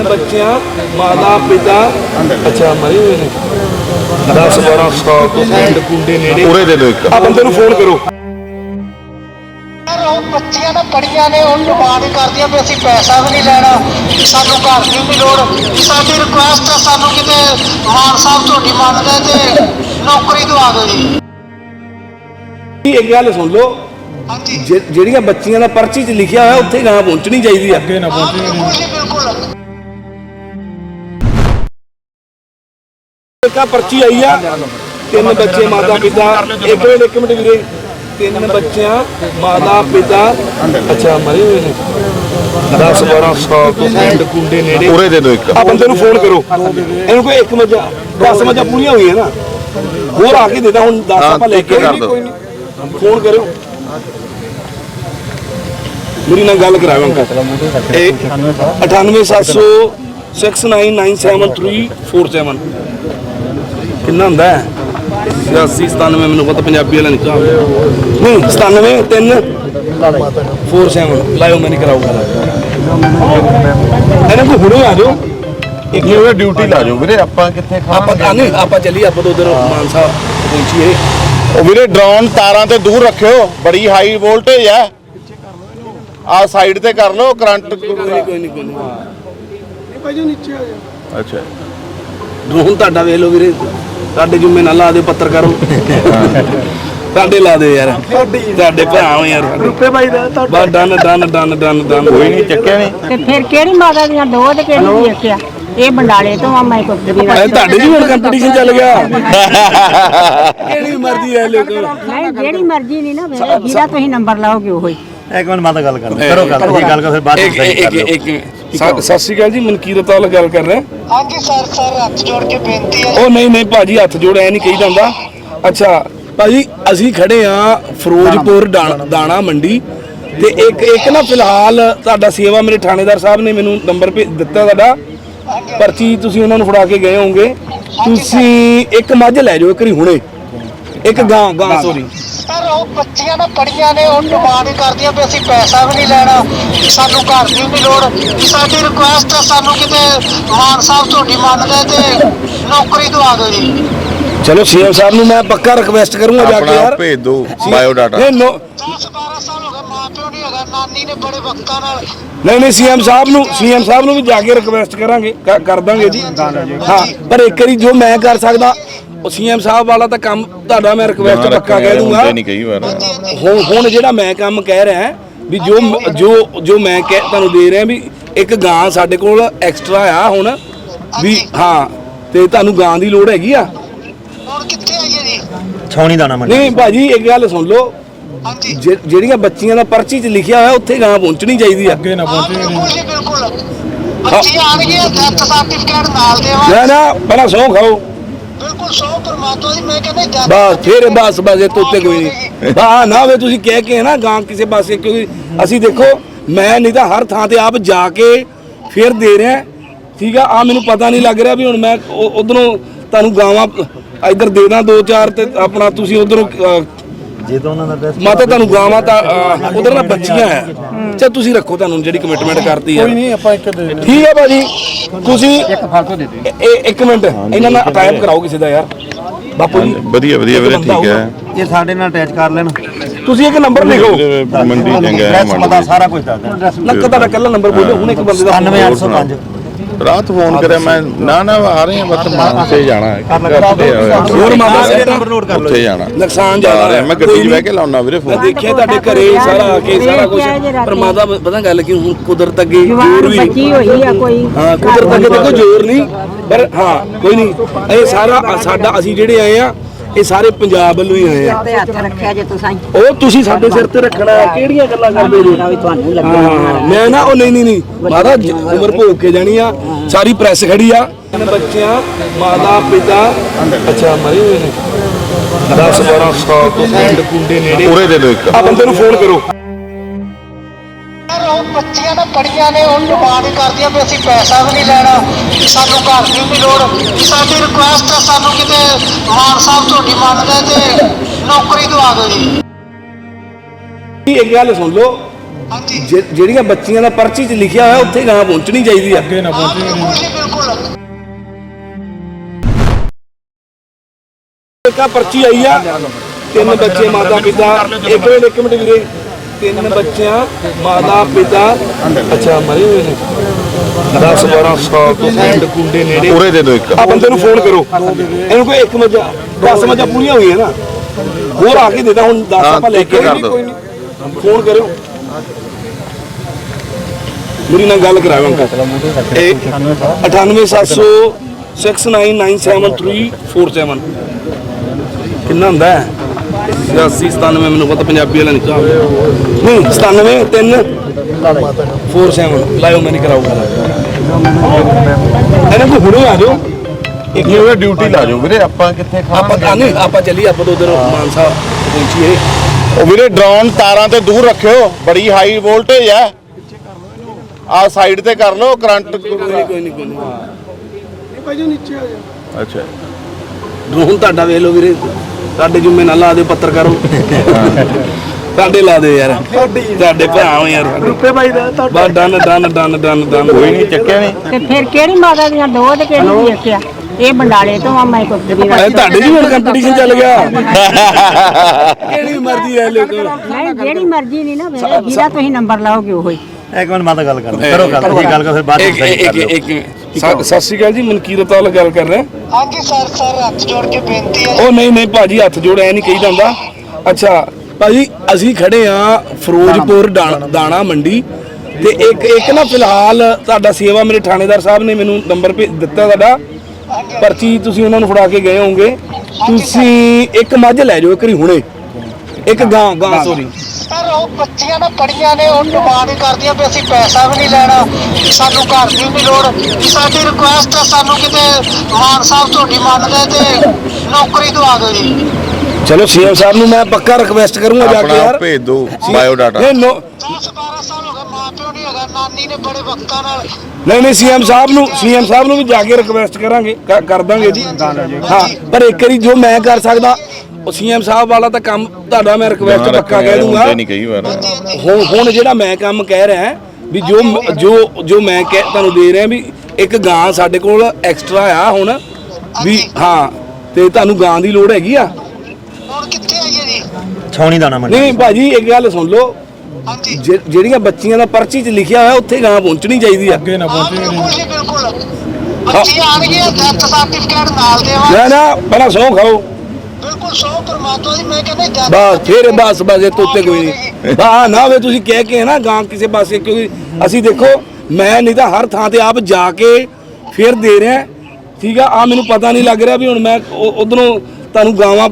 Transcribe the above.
ਤਿੰਨ ਬੱਚਿਆਂ ਮਾਤਾ ਪਿਤਾ। ਅੱਛਾ ਮਰੇ ਹੋਏ ਨੇ। 10 12 ਸਾਲ ਤੋਂ ਪਿੰਡ ਕੁੰਡੇ ਨੇੜੇ। ਪੂਰੇ ਦੇ ਇੱਕ। ਆ ਬੰਦੇ ਨੂੰ ਫੋਨ ਕਰੋ। ਯਾਰ ਉਹ ਬੱਚੀਆਂ ਨਾ ਪੜੀਆਂ ਨੇ ਉਹ ਡਿਮਾਂਡ ਕਰਦੀਆਂ ਵੀ ਅਸੀਂ ਪੈਸਾ ਵੀ ਨਹੀਂ ਲੈਣਾ ਸਾਨੂੰ ਘਰ ਦੀ ਵੀ ਲੋੜ। ਸਾਡੀ ਰਿਕੁਐਸਟ ਹੈ ਸਾਨੂੰ ਕਿਤੇ ਮਾਨ ਸਾਹਿਬ ਤੁਹਾਡੀ ਮੰਨਦੇ ਤੇ ਨੌਕਰੀ ਦਵਾ ਦਿਓ ਜੀ। ਵੀ ਇੱਕ ਗੱਲ ਸੁਣ ਲਓ। ਹਾਂਜੀ। ਜੇ- ਜਿਹੜੀਆਂ ਬੱਚੀਆਂ ਦਾ ਪਰਚੀ 'ਚ ਲਿਖਿਆ ਹੋਇਆ ਉੱਥੇ ਗਾਂ ਪਹੁੰਚਣੀ ਚਾਹੀਦੀ ਆ। ਅੱਗੇ ਨਾ ਬਿਲਕੁਲ ਜੀ ਬਿਲਕੁਲ। ਇੱਕ ਪਰਚੀ ਆਈ ਆ। ਤਿੰਨ ਬੱਚੇ ਮਾਤਾ ਪਿਤਾ। ਇੱਕ ਮਿੰਟ ਇੱਕ ਮਿੰਟ ਵੀਰੇ। ਤਿੰਨ ਬੱਚਿਆਂ ਮਾਤਾ ਪਿਤਾ। ਅੱਛਾ ਮਰੇ ਹੋਏ ਨੇ। 10 12 ਸਾਲ ਤੋਂ ਪਿੰਡ ਕੁੰਡੇ ਨੇੜੇ। ਪੂਰੇ ਦੇ ਦਿਓ ਇੱਕ। ਆ ਬੰਦੇ ਨੂੰ ਫੋਨ ਕਰੋ। ਇਹਨੂੰ ਕੋਈ ਇੱਕ ਮੱਝਾਂ 10 ਮੱਝਾਂ ਪੂਰੀਆਂ ਹੋਈਆਂ ਨਾ। ਹੋਰ ਆ ਕੇ ਦੇਦਾ ਹੁਣ 10 ਹਾਂ, ਆਪਾਂ ਲੈ ਕੇ ਕਰ ਦਿਓ। ਕੋਈ ਨਹੀਂ ਫੋਨ ਕਰਿਓ। ਮੇਰੀ ਨਾਲ ਗੱਲ ਕਰਾਓ ਅੰਕਲ। ਇਹ 98700 6997347 ਕਿੰਨਾ ਹੁੰਦਾ ਹੈ? 86 97 ਮੈਨੂੰ ਪਤਾ ਪੰਜਾਬੀ ਵਾਲਾ ਨਹੀਂ ਕਹਾਂ ਨਹੀਂ 97 3 47 ਲਾਇਓ ਮੈਂ ਨਹੀਂ ਕਰਾਊਗਾ। ਇਹਨਾਂ ਕੋ ਹੁਣੇ ਆ ਜਾਓ। ਇੱਕ ਇਹ ਡਿਊਟੀ ਲਾ ਜਾਓ ਵੀਰੇ ਆਪਾਂ ਕਿੱਥੇ ਆਪਾਂ ਤਾਂ ਨਹੀਂ ਆਪਾਂ ਚੱਲੀਏ ਆਪਾਂ ਤਾਂ ਉਧਰ ਮਾਨਸਾ ਪਹੁੰਚੀਏ। ਉਹ ਵੀਰੇ ਡਰੋਨ ਤਾਰਾਂ ਤੇ ਦੂਰ ਰੱਖਿਓ ਬੜੀ ਹਾਈ ਵੋਲਟੇਜ ਹੈ। ਆ ਸਾਈਡ ਤੇ ਕਰ ਲਓ ਕਰੰਟ ਕੋਈ ਨਹੀਂ ਕੋਈ ਨਹੀਂ ਕੋਈ ਨਹੀਂ। ਅੱਛਾ। ਡਰੋਨ ਤੁਹਾਡਾ ਵੇਖ ਲਓ ਵੀਰੇ। ਤੁਹਾਡੇ ਜੁਮੇ ਨਾਲ ਲਾ ਦਿਓ ਪੱਤਰਕਾਰੋ। ਸਾਡੇ ਲਾ ਦਿਓ ਯਾਰ। ਤੁਹਾਡੇ ਭਰਾ ਹੋ ਯਾਰ। ਰੁਪਏ ਭਾਈ ਦਾ ਬਸ done done done done done. ਕੋਈ ਨਹੀਂ ਚੱਕਿਆ ਨਹੀਂ। ਤੇ ਫਿਰ ਕਿਹੜੀ ਮਾਤਾ ਦੀਆਂ ਦੋ ਤੇ ਕਿਹੜੀ ਦੇਖਿਆ ਇਹ ਬੰਡਾਲੇ ਤੋਂ ਆ ਮੈਂ ਕੁੱਤਰੀ ਦਾ ਇਹ ਤੁਹਾਡੇ ਜੀ ਹੁਣ ਕੰਪੀਟੀਸ਼ਨ ਚੱਲ ਗਿਆ। ਕਿਹੜੀ ਮਰਜ਼ੀ ਹੈ ਲੋਕੋ ਨਹੀਂ ਜਿਹੜੀ ਮਰਜ਼ੀ ਨਹੀਂ ਨਾ ਵੇਲੇ ਜਿਹਦਾ ਤੁਸੀਂ ਨੰਬਰ ਲਾਓਗੇ ਉਹੀ ਇੱਕ ਮਿੰਟ ਮੈਂ ਤਾਂ ਗੱਲ ਕਰਦਾ। ਕਰੋ ਗੱਲ ਕਰੋ ਫਿਰ ਬਾਅਦ ਵਿੱਚ ਸਹੀ ਕਰ ਇੱਕ ਲਿਓ। ਇੱਕ ਸਤਿ ਸਤਿ ਸ਼੍ਰੀ ਅਕਾਲ ਜੀ ਮਨਕੀਰਤ ਵਾਲਾ ਗੱਲ ਕਰ ਰਿਹਾ ਹਾਂਜੀ ਸਰ ਸਰ ਹੱਥ ਜੋੜ ਕੇ ਬੇਨਤੀ ਹੈ। ਉਹ ਨਹੀਂ ਨਹੀਂ ਭਾਜੀ ਹੱਥ ਜੋੜ ਐ ਨਹੀਂ ਕਹੀਦਾ ਹੁੰਦਾ ਅੱਛਾ ਭਾਜੀ ਅਸੀਂ ਖੜੇ ਆ ਫਿਰੋਜ਼ਪੁਰ ਡਾ- ਦਾਣਾ ਮੰਡੀ। ਤੇ ਇੱਕ ਇੱਕ ਨਾ ਫਿਲਹਾਲ ਤੁਹਾਡਾ ਸੇਵਾ ਮੇਰੇ ਥਾਣੇਦਾਰ ਸਾਹਿਬ ਨੇ ਮੈਨੂੰ ਨੰਬਰ ਭੇ ਦਿੱਤਾ ਤੁਹਾਡਾ। ਪਰਚੀ ਤੁਸੀਂ ਉਹਨਾਂ ਨੂੰ ਫੜਾ ਕੇ ਗਏ ਹੋਵੋਗੇ। ਤੁਸੀਂ ਇੱਕ ਮੱਝ ਲੈ ਜਾਓ ਇੱਕ ਰੀ ਹੁਣੇ। ਇੱਕ ਗਾਂ ਗਾਂ ਸੋਰੀ ਸਰ ਉਹ ਬੱਚੀਆਂ ਨਾ ਪੜੀਆਂ ਨੇ ਉਹ ਡਿਮਾਂਡ ਕਰਦੀਆਂ ਵੀ ਅਸੀਂ ਪੈਸਾ ਵੀ ਨਹੀਂ ਲੈਣਾ ਸਾਨੂੰ ਘਰ ਦੀ ਵੀ ਲੋੜ। ਸਾਡੀ ਰਿਕੁਐਸਟ ਹੈ ਸਾਨੂੰ ਕਿਤੇ ਮਾਨ ਸਾਹਿਬ ਤੁਹਾਡੀ ਮੰਨਦੇ ਤੇ ਨੌਕਰੀ ਦਵਾ ਦਿਓ ਜੀ। ਚਲੋ ਸੀਐਮ ਸਾਹਿਬ ਨੂੰ ਮੈਂ ਪੱਕਾ ਰਿਕਵੈਸਟ ਕਰੂੰਗਾ ਜਾ ਕੇ ਯਾਰ। ਭੇਜ ਦਿਓ ਬਾਇਓ ਡਾਟਾ ਨਹੀਂ ਨੋ 10 12 ਸਾਲ ਹੋ ਗਏ ਮਾਂ ਪਿਓ ਨਹੀਂ ਹੈਗਾ ਨਾਨੀ ਨੇ ਬੜੇ ਵਕਤਾਂ ਨਾਲ ਨਹੀਂ ਨਹੀਂ ਸੀਐਮ ਸਾਹਿਬ ਨੂੰ ਸੀਐਮ ਸਾਹਿਬ ਨੂੰ ਵੀ ਜਾ ਕੇ ਰਿਕਵੈਸਟ ਕਰਾਂਗੇ ਕਰ ਦਾਂਗੇ। ਜੀ ਹਾਂ ਪਰ ਇੱਕ ਵਾਰੀ ਜੋ ਮੈਂ ਕਰ ਸਕਦਾ ਉਹ ਸੀਐਮ ਸਾਹਿਬ ਵਾਲਾ ਤਾਂ ਕੰਮ ਤੁਹਾਡਾ ਮੈਂ ਰਿਕਵੈਸਟ ਪੱਕਾ ਕਹਿ ਦੂੰਗਾ। ਨਹੀਂ ਕਈ ਵਾਰ। ਹੁਣ ਹੁਣ ਜਿਹੜਾ ਮੈਂ ਕੰਮ ਕਹਿ ਰਿਹਾ ਵੀ ਜੋ ਜੋ ਜੋ ਮੈਂ ਕਹਿ ਤੁਹਾਨੂੰ ਦੇ ਰਿਹਾ ਵੀ ਇੱਕ ਗਾਂ ਸਾਡੇ ਕੋਲ ਐਕਸਟਰਾ ਆ ਹੁਣ ਵੀ ਹਾਂ ਤੇ ਤੁਹਾਨੂੰ ਗਾਂ ਦੀ ਲੋੜ ਹੈਗੀ ਆ। ਹੁਣ ਕਿੱਥੇ ਆਈਏ ਜੀ? ਛੌਣੀ ਦਾਣਾ ਮੰਡੀ। ਨਹੀਂ ਭਾਜੀ ਇੱਕ ਗੱਲ ਸੁਣ ਲਓ। ਹਾਂਜੀ। ਜੇ- ਜਿਹੜੀਆਂ ਬੱਚੀਆਂ ਦਾ ਪਰਚੀ 'ਚ ਲਿਖਿਆ ਹੋਇਆ ਉੱਥੇ ਗਾਂ ਪਹੁੰਚਣੀ ਚਾਹੀਦੀ ਆ। ਹਾਂ ਬਿਲਕੁਲ ਜੀ ਬਿਲਕੁਲ। ਬੱਚੀ ਆਣਗੀਆਂ ਡੈਥ ਸਰਟੀਫਿਕੇਟ ਨਾਲ ਦੇਵਾਂ ਨਾ ਨਾ ਪਹਿਲਾਂ ਸੌਂ ਖਾਓ ਬਿਲਕੁਲ ਸੌ ਪਰਮਾਤਮਾ ਦੀ ਮੈਂ ਕਹਿੰਦਾ death ਬਸ ਫਿਰ ਬਸ ਬਸ ਇਹ ਤੋਂ ਉੱਤੇ ਕੋਈ ਨਹੀਂ। ਹਾਂ ਨਾ ਵੇ ਤੁਸੀਂ ਕਹਿ ਕੇ ਨਾ ਗਾਂ ਕਿਸੇ ਪਾਸੇ ਕਿਉਂਕਿ ਅਸੀਂ ਦੇਖੋ ਮੈਂ ਨਹੀਂ ਤਾਂ ਹਰ ਥਾਂ ਤੇ ਆਪ ਜਾ ਕੇ ਫਿਰ ਦੇ ਰਿਹਾ। ਠੀਕ ਆ ਆ ਮੈਨੂੰ ਪਤਾ ਨਹੀਂ ਲੱਗ ਰਿਹਾ ਵੀ ਹੁਣ ਮੈਂ ਉਧਰੋਂ ਤੁਹਾਨੂੰ ਗਾਵਾਂ ਇੱਧਰ ਦੇ ਦਾਂ ਦੋ ਚਾਰ ਤੇ ਆਪਣਾ ਤੁਸੀਂ ਉਧਰੋਂ ਜੇ ਤਾਂ ਉਹਨਾਂ ਦਾ ਐਡਰੈਸ ਮਾਤਾ ਤੁਹਾਨੂੰ ਗਾਵਾਂ ਤਾਂ ਉਧਰ ਨਾ ਬੱਚੀਆਂ ਆ ਚਾ ਤੁਸੀਂ ਰੱਖੋ ਤੁਹਾਨੂੰ ਜਿਹੜੀ ਕਮਿਟਮੈਂਟ ਕਰਤੀ ਆ ਕੋਈ ਨਹੀਂ ਆਪਾਂ ਇੱਕ ਠੀਕ ਹੈ ਭਾਜੀ। ਤੁਸੀਂ ਇੱਕ ਫਾਲਤੂ ਦੇ ਦਿਓ। ਇੱਕ ਮਿੰਟ ਇਹਨਾਂ ਨਾਲ ਟਾਈਪ ਕਰਾਓ ਕਿਸੇ ਦਾ ਯਾਰ। ਬਾਪੂ ਜੀ ਵਧੀਆ ਵਧੀਆ ਵੀਰੇ ਠੀਕ ਹੈ। ਇਹ ਸਾਡੇ ਨਾਲ ਅਟੈਚ ਕਰ ਲੈਣ। ਤੁਸੀਂ ਇੱਕ ਨੰਬਰ ਲਿਖੋ। ਵੀਰੇ, ਮੰਡੀ ਚੰਗਾ ਹੈ ਐਡਰੈਸ ਪਤਾ ਸਾਰਾ ਕੁਝ ਦੱਸ ਦੇਣ ਨੱਕ ਤੁਹਾਡਾ ਕੱਲਾ ਨੰਬਰ ਬੋਲੋ ਹੁਣ ਇੱਕ ਬੰਦੇ ਦਾ 99805 ਰਾਤ ਫੋਨ ਕਰਿਆ ਮੈਂ ਨਾ ਨਾ ਆ ਰਹੇ ਹਾਂ ਬਸ ਮਾਨਸੇ ਜਾਣਾ ਹੈ। ਉੱਥੇ ਆ ਹੋਰ ਮਾਮਾ ਇਹ ਨੰਬਰ ਨੋਟ ਕਰ ਲਓ ਉੱਥੇ ਜਾਣਾ। ਨੁਕਸਾਨ ਜਾ ਜ਼ਿਆਦਾ ਰਿਹਾ ਮੈਂ ਗੱਡੀ 'ਚ ਬਹਿ ਕੇ ਲਾਉਣਾ ਵੀਰੇ ਮੈਂ ਫੋਨ ਦੇਖਿਆ ਤੁਹਾਡੇ ਘਰੇ ਸਾਰਾ ਆ ਕੇ ਸਾਰਾ ਕੁਝ ਪਰਮਾਤਮਾ ਪਤਾ ਗੱਲ ਕਿ ਹੁਣ ਕੁਦਰਤ ਅੱਗੇ ਜ਼ੋਰ ਵੀ ਬੱਚੀ ਹੋਈ ਆ ਕੋਈ। ਹਾਂ ਕੁਦਰਤ ਅੱਗੇ ਦੇਖੋ ਜ਼ੋਰ ਨਹੀਂ ਪਰ ਹਾਂ ਕੋਈ ਨਹੀਂ। ਇਹ ਸਾਰਾ ਸਾਡਾ ਅਸੀਂ ਜਿਹੜੇ ਆਏ ਆ ਇਹ ਸਾਰੇ ਪੰਜਾਬ ਵੱਲੋਂ ਹੀ ਆਏ ਆ। ਤੇ ਹੱਥ ਰੱਖਿਆ ਜੇ ਤੁਸੀਂ। ਉਹ ਤੁਸੀਂ ਸਾਡੇ ਸਿਰ ਤੇ ਰੱਖਣਾ ਹੈ। ਕਿਹੜੀਆਂ ਗੱਲਾਂ ਕਰਦੇ ਹੋ ਵੀ ਤੁਹਾਨੂੰ ਹਾਂ, ਲੱਗਣਾ ਹਾਂ, ਮੈਂ ਨਾ ਉਹ ਨਹੀਂ ਨਹੀਂ ਨਹੀਂ। ਮਾਤਾ ਉਮਰ ਭੋਗ ਕੇ ਜਾਣੀ ਆ। ਸਾਰੀ ਪ੍ਰੈਸ ਖੜੀ ਆ। ਬੱਚਿਆਂ ਮਾਤਾ ਪਿਤਾ। ਅੱਛਾ ਮਰੇ ਹੋਏ ਨੇ। 10 12 ਸਾਲ ਤੋਂ ਪਿੰਡ ਕੁੰਡੇ ਨੇੜੇ। ਪੂਰੇ ਦੇ ਇੱਕ। ਆ ਬੰਦੇ ਨੂੰ ਫੋਨ ਕਰੋ। ਬੱਚੀਆਂ ਨਾ ਪੜੀਆਂ ਨੇ ਉਹ ਡਿਮਾਂਡ ਕਰਦੀਆਂ ਵੀ ਅਸੀਂ ਪੈਸਾ ਵੀ ਨਹੀਂ ਲੈਣਾ ਸਾਨੂੰ ਘਰ ਦੀ ਵੀ ਲੋੜ ਸਾਡੀ ਰਿਕੁਐਸਟ ਹੈ ਸਾਨੂੰ ਕਿਤੇ ਮਾਨ ਸਾਹਿਬ ਤੁਹਾਡੀ ਮੰਨਦੇ ਤੇ ਨੌਕਰੀ ਦਵਾ ਦਿਓ ਜੀ। ਇੱਕ ਗੱਲ ਸੁਣ ਲਓ। ਜਿਹੜੀਆਂ ਬੱਚੀਆਂ ਦਾ ਪਰਚੀ 'ਚ ਲਿਖਿਆ ਹੋਇਆ ਉੱਥੇ ਗਾਂ ਪਹੁੰਚਣੀ ਚਾਹੀਦੀ ਆ। ਹਾਂ, ਬਿਲਕੁਲ ਜੀ ਬਿਲਕੁਲ। ਇੱਕ ਪਰਚੀ ਆਈ ਆ ਤਿੰਨ ਬੱਚੇ ਮਾਤਾ ਪਿਤਾ ਇੱਕ ਮਿੰਟ ਇੱਕ ਮਿੰਟ ਵੀਰੇ। ਤਿੰਨ ਬੱਚਿਆਂ ਮਾਤਾ ਪਿਤਾ। ਅੱਛਾ ਮਰੇ ਹੋਏ ਨੇ। 10 12 ਸਾਲ ਤੋਂ ਪਿੰਡ ਕੁੰਡੇ ਨੇੜੇ। ਉਰੇ ਦੇ ਦਿਓ ਇੱਕ। ਆ ਬੰਦੇ ਨੂੰ ਫੋਨ ਕਰੋ। ਇਹਨੂੰ ਕੋਈ ਇੱਕ ਮੱਝਾਂ 10 ਮੱਝਾਂ ਪੂਰੀਆਂ ਹੋਈਆਂ ਨਾ। ਹੋਰ ਆ ਕੇ ਦੇਦਾ ਹੁਣ 10 ਹਾਂ, ਆਪਾਂ ਲੈ ਕੇ। ਕੋਈ ਨਹੀਂ ਫੋਨ ਕਰਿਓ ਮੇਰੀ ਨਾਲ ਗੱਲ ਕਰਾਓ ਅੰਕਲ। ਇਹ 98700 6997347 ਕਿੰਨਾ ਹੁੰਦਾ ਹੈ? 86 97 ਮੈਨੂੰ ਪਤਾ ਪੰਜਾਬੀ ਵਾਲਾ ਨਹੀਂ ਨਹੀਂ 97 3 47 ਲਾਇਓ ਮੈਂ ਨਹੀਂ ਕਰਾਊਗਾ ਇਹਨਾਂ ਕੋ ਹੁਣੇ ਆ ਜਾਓ। ਇੱਕ ਇਹ ਡਿਊਟੀ ਲਾ ਜਾਓ ਵੀਰੇ ਆਪਾਂ ਕਿੱਥੇ ਆਪਾਂ ਤਾਂ ਨਹੀਂ ਆਪਾਂ ਚੱਲੀਏ ਆਪਾਂ ਤਾਂ ਉਧਰ ਮਾਨਸਾ ਪਹੁੰਚੀਏ। ਉਹ ਵੀਰੇ ਡਰੋਨ ਤਾਰਾਂ ਤੇ ਦੂਰ ਰੱਖਿਓ। ਬੜੀ ਹਾਈ ਵੋਲਟੇਜ ਹੈ। ਆ ਸਾਈਡ ਤੇ ਕਰ ਲਓ ਕਰੰਟ ਕੋਈ ਨਹੀਂ ਕੋਈ ਨਹੀਂ ਨਹੀਂ। ਅੱਛਾ। ਡਰੋਨ ਤੁਹਾਡਾ ਵੇਖ ਲਓ ਵੀਰੇ। ਸਾਡੇ ਜੁਮੇ ਨਾਲ ਲਾ ਦਿਓ ਪੱਤਰਕਾਰੋ। ਸਾਡੇ ਲਾ ਦਿਓ ਯਾਰ। ਤੁਹਾਡੇ ਭਰਾ ਹੋ ਯਾਰ। ਰੁਪਏ ਭਾਈ ਦਾ ਬਸ done done done done done ਕੋਈ ਨਹੀਂ ਚੱਕਿਆ ਨਹੀਂ। ਤੇ ਫਿਰ ਕਿਹੜੀ ਮਾਤਾ ਦੀਆਂ ਦੋ ਤੇ ਕਿਹੜੀ ਦੇਖਿਆ ਇਹ ਬੰਡਾਲੇ ਤੋਂ ਆ ਮੈਂ ਕੋਈ ਇਹ ਤੁਹਾਡੇ ਜੀ ਹੁਣ ਕੰਪੀਟੀਸ਼ਨ ਚੱਲ ਗਿਆ? ਕਿਹੜੀ ਮਰਜ਼ੀ ਹੈ ਲੋਕ? ਨਹੀਂ ਜਿਹੜੀ ਮਰਜ਼ੀ ਨਹੀਂ ਨਾ ਵੇ ਜਿਹਦਾ ਤੁਸੀਂ ਨੰਬਰ ਲਾਓਗੇ ਉਹ। ਹੀ ਇੱਕ ਮਿੰਟ ਮਾਤਾ ਗੱਲ ਕਰ ਕਰੋ ਗੱਲ ਇਹ ਗੱਲ ਕਰ ਫਿਰ ਬਾਅਦ ਇੱਕ ਵਿੱਚ ਸਹੀ ਕਰ ਇੱਕ ਲਿਓ ਇੱਕ ਸਤਿ ਸ਼੍ਰੀ ਅਕਾਲ ਜੀ ਮਨਕੀਰਤ ਵਾਲਾ ਗੱਲ ਕਰ ਰਿਹਾ ਹਾਂਜੀ ਸਰ ਸਰ ਹੱਥ ਜੋੜ ਕੇ ਬੇਨਤੀ ਹੈ। ਉਹ ਨਹੀਂ ਨਹੀਂ ਭਾਜੀ ਹੱਥ ਜੋੜ ਐ ਨਹੀਂ ਕਹੀਦਾ ਹੁੰਦਾ। ਅੱਛਾ ਭਾਜੀ ਅਸੀਂ ਖੜੇ ਆ ਫਿਰੋਜ਼ਪੁਰ ਦਾਣਾ- ਮੰਡੀ। ਤੇ ਇੱਕ ਇੱਕ ਨਾ ਫਿਲਹਾਲ ਤੁਹਾਡਾ ਸੇਵਾ ਮੇਰੇ ਥਾਣੇਦਾਰ ਸਾਹਿਬ ਨੇ ਮੈਨੂੰ ਨੰਬਰ ਦਿੱਤਾ ਤੁਹਾਡਾ। ਪਰਚੀ ਤੁਸੀਂ ਉਹਨਾਂ ਨੂੰ ਫੜਾ ਕੇ ਗਏ ਹੋਵੋਗੇ। ਤੁਸੀਂ ਇੱਕ ਮੱਝ ਲੈ ਜਾਓ ਇੱਕ ਵਾਰੀ ਹੁਣੇ। ਇੱਕ ਗਾਂ ਗਾਂ ਸੋਰੀ ਸਰ ਉਹ ਬੱਚੀਆਂ ਨਾ ਪੜੀਆਂ ਨੇ ਉਹ ਡਿਮਾਂਡ ਕਰਦੀਆਂ ਵੀ ਅਸੀਂ ਪੈਸਾ ਵੀ ਨਹੀਂ ਲੈਣਾ ਸਾਨੂੰ ਘਰ ਦੀ ਵੀ ਲੋੜ। ਸਾਡੀ ਰਿਕੁਐਸਟ ਹੈ ਸਾਨੂੰ ਕਿਤੇ ਮਾਨ ਸਾਹਿਬ ਤੁਹਾਡੀ ਮੰਨਦੇ ਤੇ ਨੌਕਰੀ ਦਵਾ ਦਿਓ ਜੀ। ਚਲੋ ਸੀਐਮ ਸਾਹਿਬ ਨੂੰ ਮੈਂ ਪੱਕਾ ਰਿਕਵੈਸਟ ਕਰੂੰਗਾ ਜਾ ਕੇ ਆਪਣਾ ਯਾਰ। ਭੇਜ ਦਿਓ ਬਾਇਓ ਡਾਟਾ ਨਹੀਂ ਨੋ 10 12 ਸਾਲ ਹੋ ਗਏ ਮਾਂ ਪਿਓ ਨਹੀਂ ਹੈਗਾ ਨਾਨੀ ਨੇ ਬੜੇ ਵਕਤਾਂ ਨਾਲ ਨਹੀਂ ਨਹੀਂ ਸੀਐਮ ਸਾਹਿਬ ਨੂੰ ਸੀਐਮ ਸਾਹਿਬ ਨੂੰ ਵੀ ਜਾ ਕੇ ਰਿਕਵੈਸਟ ਕਰਾਂਗੇ ਕ- ਕਰ ਦਾਂਗੇ। ਜੀ ਹਾਂ ਪਰ ਇੱਕ ਵਾਰੀ ਜੋ ਮੈਂ ਕਰ ਸਕਦਾ ਉਹ ਸੀਐਮ ਸਾਹਿਬ ਵਾਲਾ ਤਾਂ ਕੰਮ ਤੁਹਾਡਾ ਮੈਂ ਰਿਕਵੈਸਟ ਪੱਕਾ ਕਹਿ ਦੂੰਗਾ। ਨਹੀਂ ਕਹੀ ਵਾਰ। ਹੁਣ ਹੁਣ ਜਿਹੜਾ ਮੈਂ ਕੰਮ ਕਹਿ ਰਿਹਾ ਵੀ ਜੋ ਜੋ ਜੋ ਮੈਂ ਕਹਿ ਤੁਹਾਨੂੰ ਦੇ ਰਿਹਾ ਵੀ ਇੱਕ ਗਾਂ ਸਾਡੇ ਕੋਲ ਐਕਸਟਰਾ ਆ ਹੁਣ ਵੀ ਹਾਂ ਤੇ ਤੁਹਾਨੂੰ ਗਾਂ ਦੀ ਲੋੜ ਹੈਗੀ ਆ। ਹੁਣ ਕਿੱਥੇ ਆਈਏ ਜੀ? ਛੌਣੀ ਦਾਣਾ ਮੰਡੀ। ਨਹੀਂ ਭਾਜੀ ਇੱਕ ਗੱਲ ਸੁਣ ਲਓ। ਜਿਹੜੀਆਂ ਬੱਚੀਆਂ ਦਾ ਪਰਚੀ 'ਚ ਲਿਖਿਆ ਹੋਇਆ ਉੱਥੇ ਗਾਂ ਪਹੁੰਚਣੀ ਚਾਹੀਦੀ ਆ। ਬਿਲਕੁਲ ਜੀ ਬਿਲਕੁਲ। ਬੱਚੀ ਆਣਗੇ ਸਰਟੀਫਿਕੇਟ ਨਾਲ ਦੇਵਾਂ ਨਾ ਨਾ ਪਹਿਲਾਂ ਸੌ ਖਾਓ ਬਿਲਕੁਲ ਸੋ ਪਰਮਾਤਮਾ ਦੀ ਮੈਂ ਕਹਿੰਦਾ death ਬਸ ਫੇਰ ਬਸ ਬਸ ਇਹ ਤੋਤੇ ਕੋਈ ਨਹੀਂ। ਬਾ ਨਾ ਵੇ ਤੁਸੀਂ ਕਹਿ ਕੇ ਨਾ ਗਾਂ ਕਿਸੇ ਪਾਸੇ ਕਿਉਂਕਿ ਅਸੀਂ ਦੇਖੋ ਮੈਂ ਨਹੀਂ ਤਾਂ ਹਰ ਥਾਂ ਤੇ ਆਪ ਜਾ ਕੇ ਫੇਰ ਦੇ ਰਿਹਾ। ਠੀਕ ਆ ਆ ਮੈਨੂੰ ਪਤਾ ਨਹੀਂ ਲੱਗ ਰਿਹਾ ਵੀ ਹੁਣ ਮੈਂ ਉਧਰੋਂ ਤੁਹਾਨੂੰ ਗਾਵਾਂ